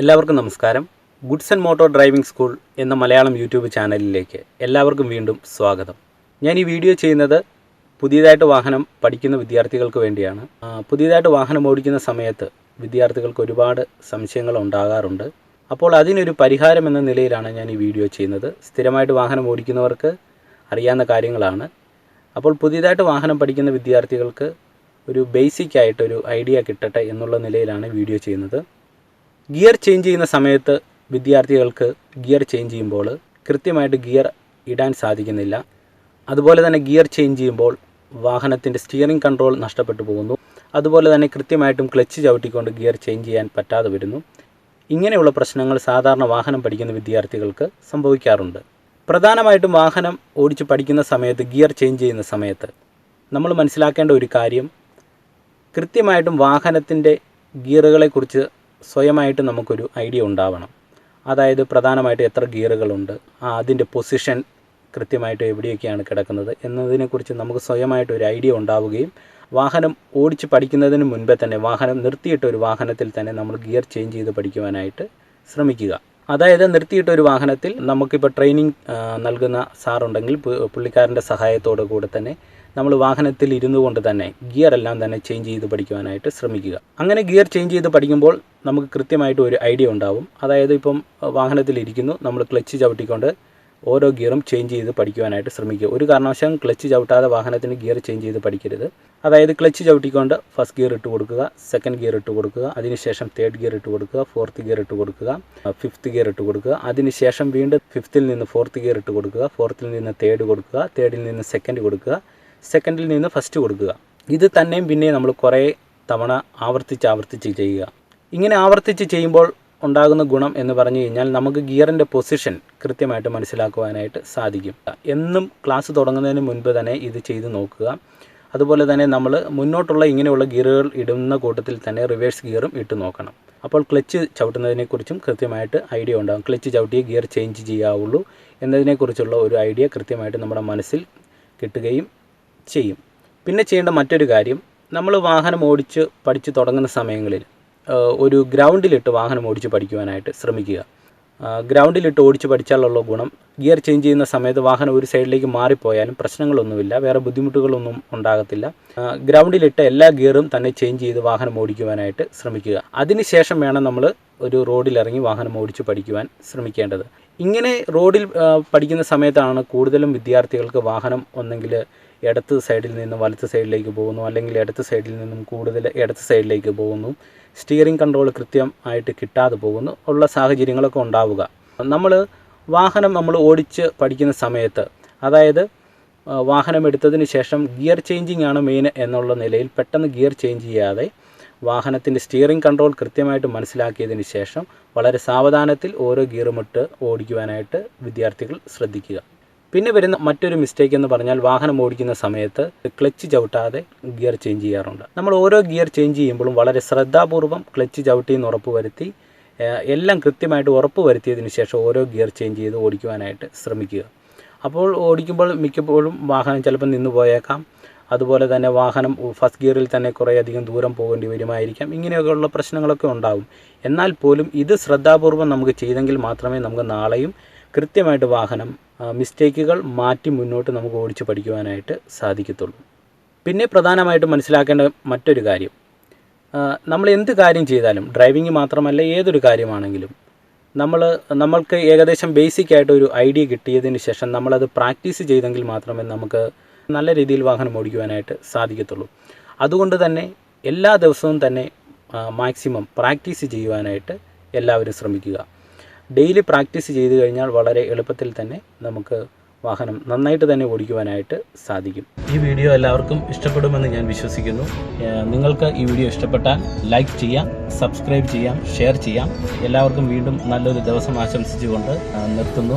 എല്ലാവർക്കും നമസ്കാരം. Goods and motor driving school എന്ന മലയാളം യൂട്യൂബ് ചാനലിലേക്ക് എല്ലാവർക്കും വീണ്ടും സ്വാഗതം. ഞാൻ ഈ വീഡിയോ ചെയ്യുന്നത് പുതിയതായിട്ട് വാഹനം പഠിക്കുന്ന വിദ്യാർത്ഥികൾക്ക് വേണ്ടിയാണ്. പുതിയതായിട്ട് വാഹനം ഓടിക്കുന്ന സമയത്ത് വിദ്യാർത്ഥികൾക്ക് ഒരുപാട് സംശയങ്ങൾ ഉണ്ടാകാറുണ്ട്. അപ്പോൾ അതിനൊരു പരിഹാരം എന്ന നിലയിലാണ് ഞാൻ ഈ വീഡിയോ ചെയ്യുന്നത്. സ്ഥിരമായിട്ട് വാഹനം ഓടിക്കുന്നവർക്ക് അറിയാവുന്ന കാര്യങ്ങളാണ്. അപ്പോൾ പുതിയതായിട്ട് വാഹനം പഠിക്കുന്ന വിദ്യാർത്ഥികൾക്ക് ഒരു ബേസിക് ആയിട്ടൊരു ഐഡിയ കിട്ടട്ടെ എന്നുള്ള നിലയിലാണ് വീഡിയോ ചെയ്യുന്നത്. ഗിയർ ചേഞ്ച് ചെയ്യുന്ന സമയത്ത് വിദ്യാർത്ഥികൾക്ക് ഗിയർ ചേഞ്ച് ചെയ്യുമ്പോൾ കൃത്യമായിട്ട് ഗിയർ ഇടാൻ സാധിക്കുന്നില്ല. അതുപോലെ തന്നെ ഗിയർ ചേഞ്ച് ചെയ്യുമ്പോൾ വാഹനത്തിന്റെ സ്റ്റിയറിംഗ് കൺട്രോൾ നഷ്ടപ്പെട്ടു പോകുന്നു. അതുപോലെ തന്നെ കൃത്യമായിട്ടും ക്ലച്ച് ചവിട്ടിക്കൊണ്ട് ഗിയർ ചേഞ്ച് ചെയ്യാൻ പറ്റാതെ വരുന്നു. ഇങ്ങനെയുള്ള പ്രശ്നങ്ങൾ സാധാരണ വാഹനം പഠിക്കുന്ന വിദ്യാർത്ഥികൾക്ക് സംഭവിക്കാറുണ്ട്. പ്രധാനമായിട്ടും വാഹനം ഓടിച്ച് പഠിക്കുന്ന സമയത്ത് ഗിയർ ചേഞ്ച് ചെയ്യുന്ന സമയത്ത് നമ്മൾ മനസ്സിലാക്കേണ്ട ഒരു കാര്യം കൃത്യമായിട്ടും വാഹനത്തിന്റെ ഗിയറുകളെക്കുറിച്ച് സ്വയമായിട്ട് നമുക്കൊരു ഐഡിയ ഉണ്ടാവണം. അതായത് പ്രധാനമായിട്ട് എത്ര ഗിയറുകളുണ്ട് അതിന്റെ പൊസിഷൻ കൃത്യമായിട്ട് എവിടെയൊക്കെയാണ് കിടക്കുന്നത് എന്നതിനെക്കുറിച്ച് നമുക്ക് സ്വയമായിട്ട് ഒരു ഐഡിയ ഉണ്ടാവുകയും വാഹനം ഓടിച്ച് പഠിക്കുന്നതിന് മുൻപേ തന്നെ വാഹനം നിർത്തിയിട്ട ഒരു വാഹനത്തിൽ തന്നെ നമ്മൾ ഗിയർ ചേഞ്ച് ചെയ്ത് പഠിക്കുവാനായിട്ട് ശ്രമിക്കുക. അതായത് നിർത്തിയിട്ട ഒരു വാഹനത്തിൽ നമുക്കിപ്പോൾ ട്രെയിനിങ് നൽകുന്ന സാറുണ്ടെങ്കിൽ പുള്ളിക്കാരന്റെ സഹായത്തോടു കൂടെ തന്നെ നമ്മൾ വാഹനത്തിൽ ഇരുന്നു കൊണ്ട് തന്നെ ഗിയർ എല്ലാം തന്നെ ചേഞ്ച് ചെയ്ത് പഠിക്കുവാനായിട്ട് ശ്രമിക്കുക. അങ്ങനെ ഗിയർ ചേഞ്ച് ചെയ്ത് പഠിക്കുമ്പോൾ നമുക്ക് കൃത്യമായിട്ട് ഒരു ഐഡിയ ഉണ്ടാവും. അതായത് ഇപ്പം വാഹനത്തിലിരിക്കുന്നു നമ്മൾ ക്ലച്ച് ചവിട്ടിക്കൊണ്ട് ഓരോ ഗിയറും ചേഞ്ച് ചെയ്ത് പഠിക്കുവാനായിട്ട് ശ്രമിക്കുക. ഒരു കാരണവശാലും ക്ലച്ച് ചവിട്ടാതെ വാഹനത്തിന് ഗിയർ ചേഞ്ച് ചെയ്ത് പഠിക്കരുത്. അതായത് ക്ലച്ച് ചവിട്ടിക്കൊണ്ട് ഫസ്റ്റ് ഗിയർ ഇട്ട് കൊടുക്കുക സെക്കൻഡ് ഗിയർ ഇട്ട് കൊടുക്കുക അതിനുശേഷം തേർഡ് ഗിയർ ഇട്ട് കൊടുക്കുക ഫോർത്ത് ഗിയർ ഇട്ട് കൊടുക്കുക ഫിഫ്ത്ത് ഗിയർ ഇട്ട് കൊടുക്കുക. അതിനുശേഷം വീണ്ടും ഫിഫ്ത്തിൽ നിന്ന് ഫോർത്ത് ഗിയർ ഇട്ട് കൊടുക്കുക ഫോർത്തിൽ നിന്ന് തേർഡ് കൊടുക്കുക തേർഡിൽ നിന്ന് സെക്കൻഡ് കൊടുക്കുക സെക്കൻഡിൽ നിന്ന് ഫസ്റ്റ് കൊടുക്കുക. ഇത് തന്നെയും പിന്നെയും നമ്മൾ കുറേ തവണ ആവർത്തിച്ച് ആവർത്തിച്ച് ചെയ്യുക. ഇങ്ങനെ ആവർത്തിച്ച് ചെയ്യുമ്പോൾ ഉണ്ടാകുന്ന ഗുണം എന്ന് പറഞ്ഞു കഴിഞ്ഞാൽ നമുക്ക് ഗിയറിന്റെ പൊസിഷൻ കൃത്യമായിട്ട് മനസ്സിലാക്കുവാനായിട്ട് സാധിക്കും. എന്നും ക്ലാസ് തുടങ്ങുന്നതിന് മുൻപ് തന്നെ ഇത് ചെയ്ത് നോക്കുക. അതുപോലെ തന്നെ നമ്മൾ മുന്നോട്ടുള്ള ഇങ്ങനെയുള്ള ഗിയറുകൾ ഇടുന്ന കൂട്ടത്തിൽ തന്നെ റിവേഴ്സ് ഗിയറും ഇട്ട് നോക്കണം. അപ്പോൾ ക്ലച്ച് ചവിട്ടുന്നതിനെക്കുറിച്ചും കൃത്യമായിട്ട് ഐഡിയ ഉണ്ടാകും. ക്ലച്ച് ചവിട്ടിയ ഗിയർ ചേഞ്ച് ചെയ്യാവുള്ളൂ എന്നതിനെക്കുറിച്ചുള്ള ഒരു ഐഡിയ കൃത്യമായിട്ട് നമ്മുടെ മനസ്സിൽ കിട്ടുകയും ചെയ്യും. പിന്നെ ചെയ്യേണ്ട മറ്റൊരു കാര്യം നമ്മൾ വാഹനം ഓടിച്ച് പഠിച്ച് തുടങ്ങുന്ന സമയങ്ങളിൽ ഒരു ഗ്രൗണ്ടിലിട്ട് വാഹനം ഓടിച്ച് പഠിക്കുവാനായിട്ട് ശ്രമിക്കുക. ഗ്രൗണ്ടിലിട്ട് ഓടിച്ച് പഠിച്ചാലുള്ള ഗുണം ഗിയർ ചേഞ്ച് ചെയ്യുന്ന സമയത്ത് വാഹനം ഒരു സൈഡിലേക്ക് മാറിപ്പോയാലും പ്രശ്നങ്ങളൊന്നുമില്ല വേറെ ബുദ്ധിമുട്ടുകളൊന്നും ഉണ്ടാകത്തില്ല. ഗ്രൗണ്ടിലിട്ട് എല്ലാ ഗിയറും തന്നെ ചേഞ്ച് ചെയ്ത് വാഹനം ഓടിക്കുവാനായിട്ട് ശ്രമിക്കുക. അതിനുശേഷം വേണം നമ്മൾ ഒരു റോഡിലിറങ്ങി വാഹനം ഓടിച്ച് പഠിക്കുവാൻ ശ്രമിക്കേണ്ടത്. ഇങ്ങനെ റോഡിൽ പഠിക്കുന്ന സമയത്താണ് കൂടുതലും വിദ്യാർത്ഥികൾക്ക് വാഹനം ഒന്നെങ്കിൽ ഇടത്ത് സൈഡിൽ നിന്നും വലത്ത് സൈഡിലേക്ക് പോകുന്നു അല്ലെങ്കിൽ ഇടത്ത് സൈഡിൽ നിന്നും കൂടുതൽ ഇടത്ത് സൈഡിലേക്ക് പോകുന്നു. സ്റ്റിയറിംഗ് കൺട്രോൾ കൃത്യമായിട്ട് കിട്ടാതെ പോകുന്നു. ഉള്ള സാഹചര്യങ്ങളൊക്കെ ഉണ്ടാവുക. നമ്മൾ വാഹനം നമ്മൾ ഓടിച്ച് പഠിക്കുന്ന സമയത്ത് അതായത് വാഹനം എടുത്തതിന് ശേഷം ഗിയർ ചേഞ്ചിങ് ആണ് മെയിൻ എന്നുള്ള നിലയിൽ പെട്ടെന്ന് ഗിയർ ചേഞ്ച് ചെയ്യാതെ വാഹനത്തിന്റെ സ്റ്റിയറിംഗ് കൺട്രോൾ കൃത്യമായിട്ട് മനസ്സിലാക്കിയതിന് ശേഷം വളരെ സാവധാനത്തിൽ ഓരോ ഗിയറുമിട്ട് ഓടിക്കുവാനായിട്ട് വിദ്യാർത്ഥികൾ ശ്രദ്ധിക്കുക. പിന്നെ വരുന്ന മറ്റൊരു മിസ്റ്റേക്ക് എന്ന് പറഞ്ഞാൽ വാഹനം ഓടിക്കുന്ന സമയത്ത് ക്ലച്ച് ചവിട്ടാതെ ഗിയർ ചേഞ്ച് ചെയ്യാറുണ്ട്. നമ്മൾ ഓരോ ഗിയർ ചേഞ്ച് ചെയ്യുമ്പോഴും വളരെ ശ്രദ്ധാപൂർവം ക്ലച്ച് ചവിട്ടി എന്ന് ഉറപ്പ് വരുത്തി എല്ലാം കൃത്യമായിട്ട് ഉറപ്പ് വരുത്തിയതിന് ശേഷം ഓരോ ഗിയർ ചേഞ്ച് ചെയ്ത് ഓടിക്കുവാനായിട്ട് ശ്രമിക്കുക. അപ്പോൾ ഓടിക്കുമ്പോൾ മിക്കപ്പോഴും വാഹനം ചിലപ്പോൾ നിന്ന് പോയേക്കാം. അതുപോലെ തന്നെ വാഹനം ഫസ്റ്റ് ഗിയറിൽ തന്നെ കുറേയധികം ദൂരം പോകേണ്ടി വരുമായിരിക്കാം. ഇങ്ങനെയൊക്കെയുള്ള പ്രശ്നങ്ങളൊക്കെ ഉണ്ടാകും എന്നാൽ പോലും ഇത് ശ്രദ്ധാപൂർവം നമുക്ക് ചെയ്തെങ്കിൽ മാത്രമേ നമുക്ക് നാളെയും കൃത്യമായിട്ട് വാഹനം മിസ്റ്റേക്കുകൾ മാറ്റി മുന്നോട്ട് നമുക്ക് ഓടിച്ച് പഠിക്കുവാനായിട്ട് സാധിക്കത്തുള്ളൂ. പിന്നെ പ്രധാനമായിട്ടും മനസ്സിലാക്കേണ്ട മറ്റൊരു കാര്യം നമ്മൾ എന്ത് കാര്യം ചെയ്താലും ഡ്രൈവിംഗ് മാത്രമല്ല ഏതൊരു കാര്യമാണെങ്കിലും നമ്മൾ നമ്മൾക്ക് ഏകദേശം ബേസിക് ആയിട്ട് ഒരു ഐഡിയ കിട്ടിയതിന് ശേഷം നമ്മളത് പ്രാക്ടീസ് ചെയ്തെങ്കിൽ മാത്രമേ നമുക്ക് നല്ല രീതിയിൽ വാഹനം ഓടിക്കുവാനായിട്ട് സാധിക്കത്തുള്ളൂ. അതുകൊണ്ട് തന്നെ എല്ലാ ദിവസവും തന്നെ മാക്സിമം പ്രാക്ടീസ് ചെയ്യുവാനായിട്ട് എല്ലാവരും ശ്രമിക്കുക. ഡെയിലി പ്രാക്ടീസ് ചെയ്ത് കഴിഞ്ഞാൽ വളരെ എളുപ്പത്തിൽ തന്നെ നമുക്ക് വാഹനം നന്നായിട്ട് തന്നെ ഓടിക്കുവാനായിട്ട് സാധിക്കും. ഈ വീഡിയോ എല്ലാവർക്കും ഇഷ്ടപ്പെടുമെന്ന് ഞാൻ വിശ്വസിക്കുന്നു. നിങ്ങൾക്ക് ഈ വീഡിയോ ഇഷ്ടപ്പെട്ടാൽ ലൈക്ക് ചെയ്യാം സബ്സ്ക്രൈബ് ചെയ്യാം ഷെയർ ചെയ്യാം. എല്ലാവർക്കും വീണ്ടും നല്ലൊരു ദിവസം ആശംസിച്ചുകൊണ്ട് നിർത്തുന്നു.